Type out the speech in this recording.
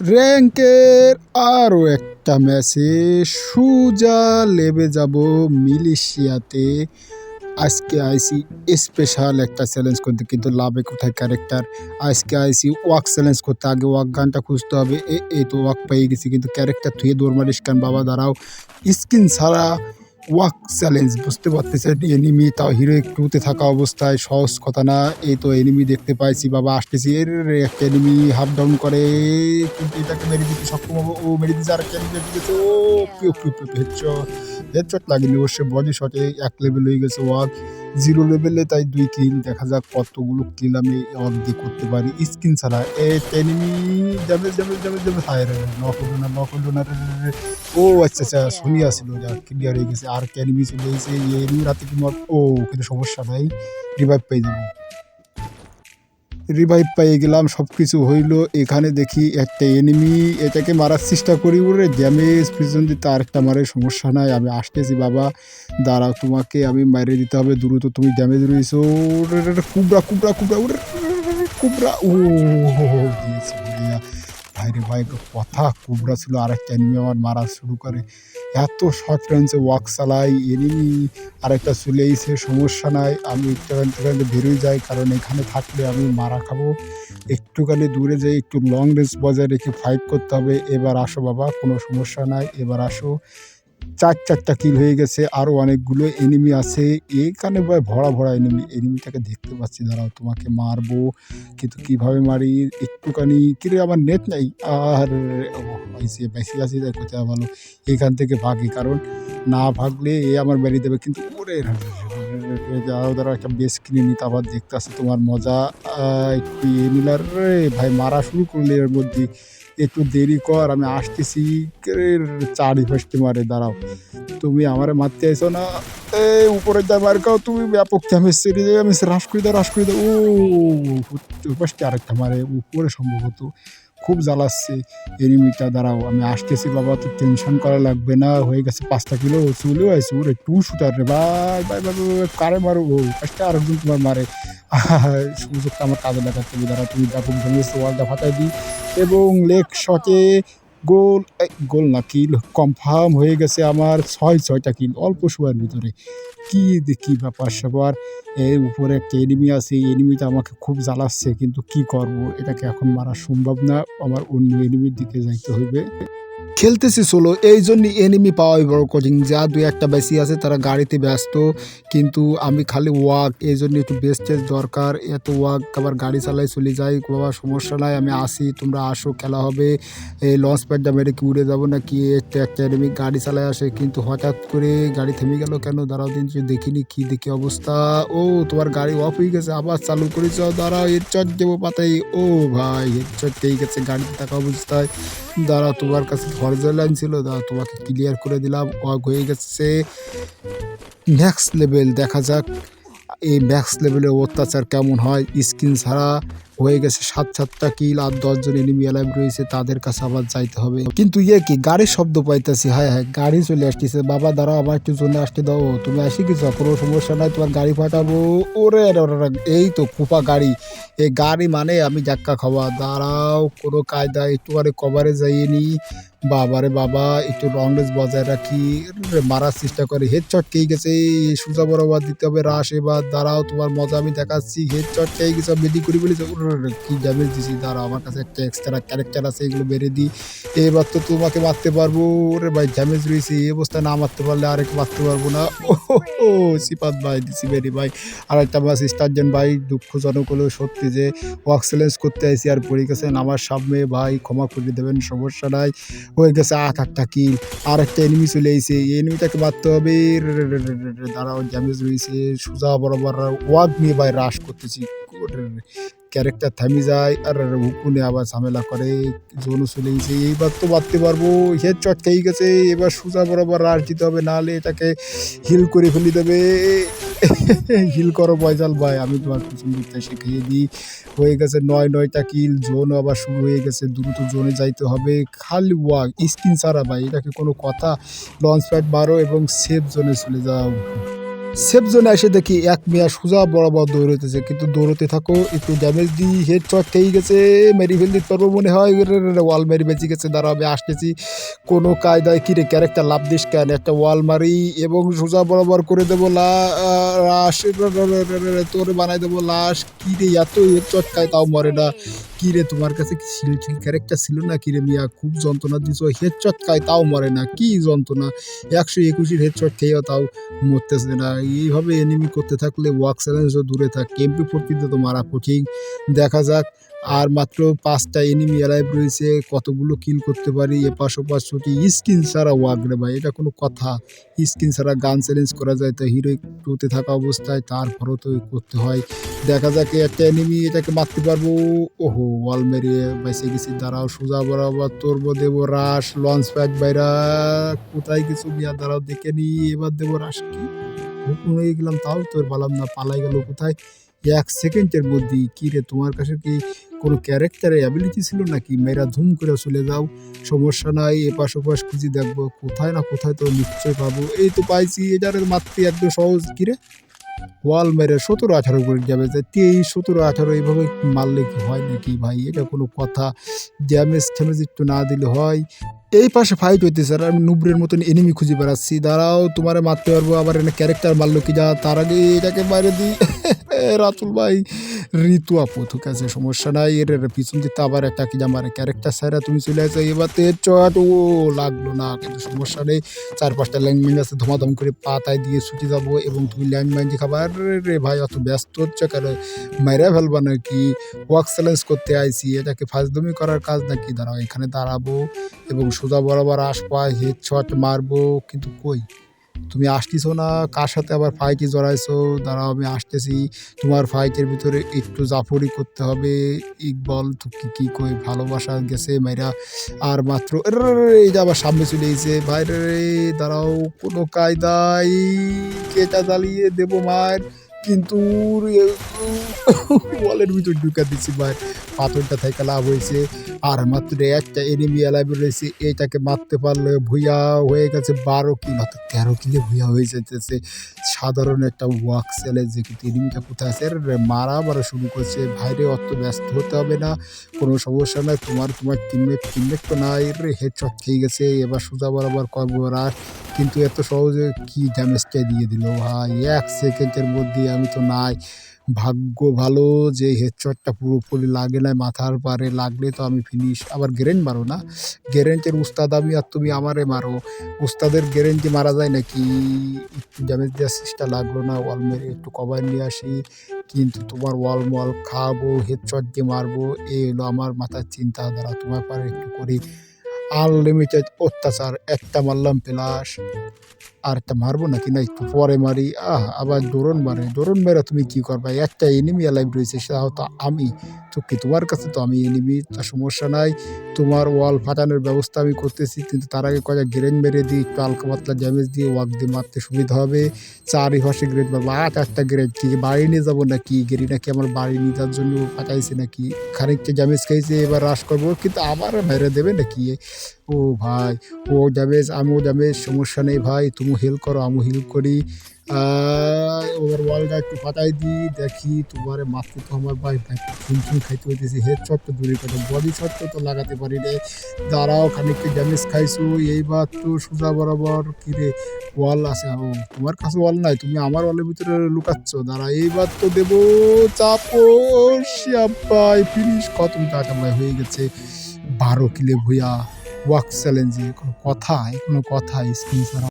র্যাঙ্কের আরও একটা ম্যাচে সুজা লেবে যাব মিলিশিয়াতে। আজকে আইসি স্পেশাল একটা চ্যালেঞ্জ করতে, কিন্তু লাভে কোথায় ক্যারেক্টার? আজকে আইসি ওয়াক চ্যালেঞ্জ করতে, আগে ওয়াক গানটা খুঁজতে হবে। এ এই তো ওয়াক পেয়ে গেছি, কিন্তু ক্যারেক্টার থুয়ে দৌড় মারিস বাবা? দাঁড়াও। স্কিন ছাড়া ওয়াক চ্যালেঞ্জ বুঝতে পারতেছেন? এনিমি তাও হিরো একটুতে থাকা অবস্থায় সহজ কথা না। এই তো এনিমি দেখতে পাইছি বাবা আসতেছি। এর একটা এনিমি হাফ ডাউন করে। কিন্তু এটাকে মেরে দিতে সক্ষম হব। ও মেরে দিতে আর একটা মেরে দিতেছে। ও পিও পিও পিও হেডশট হেডশট লাগেনি অবশ্যই বডি শটে এক লেভেল হয়ে গেছে ওয়াক। জিরো লেভেলে তাই দুই কিল। দেখা যাক কতগুলো কিল আমি অর্ধে করতে পারি। স্কিন ছাড়া। এ enemy damage damage damage damage হায় রে নক হলো না নক হলো না। ও আচ্ছা আচ্ছা শুনি আসলো যা ক্লিয়ার হয়ে গেছে। আর ক্যানিমি চলে গেছে এনিমি রাতে কি মত ও কিন্তু সমস্যা নাই। রিভাইভ পেয়ে যাব। রিভাইভ পেয়ে গেলাম সব কিছু হইল। এখানে দেখি একটা এনিমি এটাকে মারার চেষ্টা করি ওরে ড্যামেজ পিছন দিতে আরেকটা মারে সমস্যা নাই। আমি আসতেছি বাবা। দাঁড়াও তোমাকে আমি মাইরে দিতে হবে দ্রুত তুমি ড্যামেজ রয়েছো কুবরা কুবরা কুবরা ওরে, কুবরা। ও ভাইরে ভাই কথা কুবরা ছিল আরেকটা এনিমি আমার মারা শুরু করে। এত শর্ট রেঞ্জে ওয়াক চালাই এনিমি আরেকটা চলে এসে সমস্যা নাই, আমি একটুখানি একটুখানি বেরোয় যাই, কারণ এখানে থাকলে আমি মারা খাব। একটুখানি দূরে যাই একটু লং রেঞ্জ বজায় রেখে ফাইট করতে হবে, এবার আসো বাবা, কোনো সমস্যা নাই, এবার আসো। চার চারটা কিল হয়ে গেছে আরও অনেকগুলো এনিমি আছে। এইখানে ভাই ভরা ভরা এনিমি এনিমিটাকে দেখতে পাচ্ছি। দাঁড়াও, তোমাকে মারবো, কিন্তু কীভাবে মারি? একটুখানি, কিরে আমার নেট নাই? আর হয়েছে বেশি আছে, তাই কোথায় ভালো এখান থেকে ভাগি, কারণ না ভাগলে এ আমার বেরিয়ে দেবে। কিন্তু ওরে, যাও দাঁড়া একটা বেশ কিনে নিতে আবার দেখতে আসে তোমার মজা। একটু এ রে, ভাই, মারা শুরু করলে এর মধ্যে। একটু দেরি কর, আমি আসতেছি। চারি ফাঁসতে মারে, দাঁড়াও। তুমি আমার মারতে আইসো না। এই উপরে যা মার খাও তুমি, ব্যাপক ড্যামেজ সেরে যাবে, আমি রাস করে দাও রাস করে দাও। ও ফার্স্টে আরেকটা মারে, উপরে সম্ভবত। খুব জ্বালাচ্ছে। এনিমিটা দাঁড়াও আমি আসতেছি বাবা তো টেনশন করা লাগবে না হয়ে গেছে পাঁচটা কিলো চুলে আইসি ওরে টু শুটার রে ভাই ভাই, ভাই, কারে মারো ও ফার্স্টে আরেকজন তোমার মারে। সুযোগটা আমার কাজে লাগাতে হবে দাঁড়া তুমি দেখো ড্যামেজ ওয়ালটা ফাটাই দিই। এবং লেগ শটে গোল গোল না, কিল কনফার্ম হয়ে গেছে আমার ছয়, ছয়টা কিল, অল্প সময়ের ভিতরে। কি দেখি ব্যাপার স্যাপার, এর উপরে একটা এনিমি আছে, এই এনিমিটা আমাকে খুব জ্বালাচ্ছে, কিন্তু কি করব? এটাকে এখন মারা সম্ভব না, আমার অন্য এনিমির দিকে যাইতে হবে। খেলতেছি চলো এই জন্য এনিমি পাওয়াই বড় কোচিং যা দুই একটা বেশি আছে, তারা গাড়িতে ব্যস্ত, কিন্তু আমি খালি ওয়াক এই জন্য একটু বেস্টেজ দরকার। এত ওয়াক আবার গাড়ি চালাই চলে যাই বাবা সমস্যা নাই, আমি আসি, তোমরা আসো, খেলা হবে। এই লঞ্চ প্যাডটা মেরে কি উড়ে যাব নাকি? একটা একটা এনিমি গাড়ি চালায় আসে, কিন্তু হঠাৎ করে গাড়ি থেমে গেল কেন? দাঁড়াও দিন দেখিনি কি, দেখি অবস্থা। ও, তোমার গাড়ি অফ হয়ে গেছে, আবার চালু করেছ? দাঁড়াও হেডচট দেবো পাতাই ও ভাই হেডচট পেয়ে গেছে, গাড়িতে থাকা অবস্থায়। দাঁড়াও, তোমার কাছে হরজার লাইন ছিল তোমাকে ক্লিয়ার করে দিলাম। ওয়াক হয়ে গেছে। ম্যাক্স লেভেল দেখা যাক, এই ম্যাক্স লেভেলের অত্যাচার কেমন হয়। স্কিন ছাড়া হয়ে গেছে সাত, সাতটা কিল আর দশজন এনিমি অ্যালাইভ রয়েছে, তাদের কাছে আবার যাইতে হবে। কিন্তু ইয়ে কি, গাড়ির শব্দ পাইতেছি হ্যাঁ হ্যাঁ গাড়ি চলে আসতেছে। বাবা, দাঁড়াও, আমার একটু জন্য আসতে দাও। তুমি আসি কিছু কোনো সমস্যা নাই, তোমার গাড়ি ফাটাবো। ওরে এই তো কুপা গাড়ি। এই গাড়ি মানে আমি জাক্কা খাওয়া। দাঁড়াও, কোনো কায়দা একটু আরে কভারে যাইনি বাবারে বাবা, একটু লং রেঞ্জ বজায় রাখি। মারার চেষ্টা করে। হেড চট খেয়ে গেছে। সোজা বরাবর দিতে হবে রাশ এবার। দাঁড়াও, তোমার মজা আমি দেখাচ্ছি। হেড চট খেয়ে গেছে বেদি করি বলেছে কি ড্যামেজ দিছি। দাঁড়াও, আমার কাছে একটা এক্সট্রা ক্যারেক্টার আছে, এগুলো বেড়ে দিই। এবার তো তোমাকে মারতে পারব। ওরে ভাই ড্যামেজ রয়েছে। এই অবস্থায় না মারতে পারলে আরেক মারতে পারব না। ও সিপাত ভাই, দিছি বেরি ভাই। আর একটা বাস স্টার্জেন ভাই, দুঃখজনক হলো সত্যি যে ওয়াক্সেলেন্স করতে আইসি আর পড়ে গেছেন আমার সামনে ভাই, ক্ষমা করে দেবেন, সমস্যা নাই। হয়ে গেছে, আট আটটা কিল আর একটা এনিমি চলে এসে এনিমিটাকে মারতে হবে দাঁড়াও ড্যামেজ রয়েছে, সোজা বরাবর ওয়াক নিয়ে বাইরে রাশ করতেছি। ক্যারেক্টার থামি যায়, আর হুকুনে আবার ঝামেলা করে জোনও চলে গেছে। এইবার তো মারতে পারব হেড চটকাই গেছে, এবার সোজা বরাবর রাশ দিতে হবে, নাহলে এটাকে হিল করে ফেলে দেবে। হিল করো বয়জাল ভাই, আমি তোমার পিছন দিকটা শিখিয়ে দিই। হয়ে গেছে নয় নয়টা কিল জোন আবার শুরু হয়ে গেছে, দ্রুত জোনে যাইতে হবে। খালি ওয়াক স্কিন ছাড়া ভাই, এটাকে কোনো কথা লঞ্চ প্যাড মারো এবং সেফ জোনে চলে যাও। সেফ জোনে এসে দেখি এক মেয়া সোজা বরাবর দৌড়াইতেছে। কিন্তু দৌড়তে থাকো, একটু ড্যামেজ দিই হেড চট খেয়ে গেছে, মেরি ফেল দিতে পারব মনে হয়। ওয়াল মেরি বেঁচে গেছে দাঁড়া আমি আসতেছি। কোনো কায়দায় কিরে ক্যারেক্টার লাভ দিস কেন? একটা ওয়াল মারি এবং সোজা বরাবর করে দেবো লাশ তোর বানাই দেবো, লাশ। কিরে এত হেড চট খায়, তাও মরে না। কিরে, তোমার কাছে কি ছিল? ছিল ক্যারেক্টার ছিল না কি রে মিয়া? খুব যন্ত্রণা দিছ হেড চট খায়, তাও মরে না। কি যন্ত্রণা? একশো একুশের হেড চট খেয়েও তাও মরতেছে না। এইভাবে এনিমি করতে থাকলে ওয়াক চ্যালেঞ্জও দূরে থাক। এমপি ফোর কিন্তু তো মারা কঠিন। দেখা যাক আর মাত্র পাঁচটা এনিমি অ্যালাইভ রয়েছে, কতগুলো কিল করতে পারি, এপাশ ওপাশ ছুটি স্কিন ছাড়া ওয়াক রে ভাই, এটা কোনো কথা। স্কিন ছাড়া গান চ্যালেঞ্জ করা যায়, তো হিরো টুতে থাকা অবস্থায় তারপরও তো করতে হয়। দেখা যাক একটা এনিমি এটাকে মারতে পারব। ওহো ওয়াল মেরিয়ে বেঁচে গেছি, দাঁড়াও, সোজা বরাবর তোরবো, দেবো রাস লঞ্চ প্যাড বাইরা, কোথায় কিছু বিয়া দাঁড়াও, দেখে নি, এবার দেবো রাস কি? হয়ে গেলাম, তাও তোর পালাম না, পালাই গেল কোথায়? এক সেকেন্ডের মধ্যেই কি রে, তোমার কাছে কি কোনো ক্যারেক্টারের অ্যাবিলিটি ছিল নাকি? মেয়েরা ধুম করে চলে যাও, সমস্যা নাই, এপাশ ওপাশ খুঁজে দেখব, কোথায় না কোথায় তো নিশ্চয় পাবো। এই তো পাইছি, এটার মাত্রে একদম সহজ। কি রে? ওয়াল মেরে সতেরো আঠারো করে যাবে, যে তেইশ, সতেরো, আঠারো, এইভাবে মারলে কি হয় নাকি ভাই? এটা কোনো কথা। ড্যামেজ ট্যামেজ একটু না দিলে হয়। এই পাশে ফাইট হইতেছে, আর আমি নুবরের মতন এনিমি খুঁজে বেড়াচ্ছি। দাঁড়াও, তোমারে মারতে পারব, আবার এনে ক্যারেক্টার মারলো কি যা, তার আগে এটাকে বাইরে দিই। রাতুল ভাই, ঋতু আপু, ঠিক আছে, সমস্যা নাই, এর পিছন দিতে আবার একটা কি যা আমার ক্যারেক্টার সাইরা তুমি চলে আসো এবার তো এর চট, ও, লাগল না, কিন্তু সমস্যা নেই। চার পাঁচটা ল্যান্ডমাইন আছে, ধমাধম করে পাতায় দিয়ে ছুটে যাব, এবং তুমি ল্যান্ডমাইন যে খাবার রে ভাই, অত ব্যস্ত হচ্ছে কেন? মেরে ফেলবা নাকি? ওয়ার্ক চ্যালেঞ্জ করতে আইছি, এটাকে ফাজদমি করার কাজ নাকি? দাঁড়াও, এখানে দাঁড়াবো, এবং সোজা বরাবর আসবা হেড শট মারবো, কিন্তু কই? তুমি আসতেছো না? কার সাথে আবার ফাইটে জড়াইছো? দাঁড়াও, আমি আসতেছি। তোমার ফাইটের ভিতরে একটু জাফরি করতে হবে। ইকবল, তুকি কি কই? ভালোবাসা গেছে মেয়েরা আর মাত্র এইটা আবার সামনে চলে এসেছে। ভাই রে দাঁড়াও, কোনো কায়দায় কেটা জ্বালিয়ে দেবো মায়ের কিন্তু ওয়ালের ভিতর ঢুকা দিচ্ছি ভাই। পাথরটা থেকে লাভ হয়েছে। আর মাত্র একটা এনিমি অ্যালাইভ রয়েছে, এটাকে মারতে পারলে ভুইয়া হয়ে গেছে বারো কিল অর্থাৎ তেরো কিলে ভুইয়া হয়ে যেতেছে। সাধারণ একটা ওয়াক চ্যালেঞ্জ যে কিন্তু এনিমিটা কোথায় আছে মারা মারা শুরু করছে। ভাইরে, অত ব্যস্ত হতে হবে না, কোনো সমস্যা নাই। তোমার তোমার টিমমেট টিমমেট তো নাই রে হেডশট খেয়ে গেছে, এবার সোজা বরাবর করব আর। কিন্তু এত সহজে কি ড্যামেজটা দিয়ে দিল ভাই? এক সেকেন্ডের মধ্যে আমি তো নাই। ভাগ্য ভালো যে হেডশটটা পুরোপুরি লাগে না মাথার পারে লাগলে তো আমি ফিনিশ আবার গ্যারেন্ট মারো না। গ্যারেন্টের উস্তাদ আমি আর তুমি আমারে মারো। উস্তাদের গ্যারেন্টি মারা যায় নাকি? একটু ড্যামেজ দেওয়ার চেষ্টা লাগল না ওয়াল মেরে একটু কভার নিয়ে আসি। কিন্তু তোমার ওয়াল মল খাব হেডশট দিয়ে মারবো এই হলো আমার মাথার চিন্তাধারা। তোমার পারে একটু করি। আনলিমিটেড অত্যাচার, একটা মারলাম প্লাস আর একটা মারবো নাকি? না, একটু পরে মারি। আহ, আবার ডোরন মারে। ডোরন মেরে তুমি কি করবা? একটা এনিমি লাইভ রয়েছে, সেটা হয়তো আমি। তো কি তোমার কাছে তো আমি এনিমি তা সমস্যা নাই। তোমার ওয়াল ফাটানোর ব্যবস্থা আমি করতেছি, কিন্তু তার আগে কয়েক গ্রেন মেরে দিই। একটু হালকা পাতলা ড্যামেজ দিয়ে ওয়াক দিয়ে মারতে সুবিধা হবে। চারই হসে গ্রেড মারবো। আট একটা গ্রেড কি, বাড়ি নিয়ে যাব নাকি? গেরি নাকি আমার বাড়ি নিয়ে যাওয়ার জন্য পাঠাইছে নাকি? খানিকটা ড্যামেজ খাইছে, এবার রাশ করব। কিন্তু আবার মেরে দেবে নাকি? ও ভাই, ও ড্যামেজ আমিও ড্যামেজ সমস্যা নেই ভাই, তুমি হেল্প করো, আমিও হেল্প করি। ওভার ওয়ালটা একটু ফাটাই দিই দেখি তোমার মাত্র তো আমার ভাই ভাই চুন খাইতে হইতেছে হেড শট তো দূরে কথা বডি শট তো লাগাতে পারি রে। দাঁড়াও, খানিকটা ড্যামেজ খাইছো, এইবার তো সোজা বরাবর কিরে ওয়াল আছে, ও, তোমার কাছে ওয়াল নাই, তুমি আমার ওয়ালের ভিতরে লুকাচ্ছ দাঁড়া এইবার তো দেবো চাপো ভাই ফিনিশ কত টাকা ভাই হয়ে গেছে, বারো কিলে ভুইয়া ওয়াক চ্যালেঞ্জে কোনো কথা কোনো কথা স্ক্রিন ছাড়া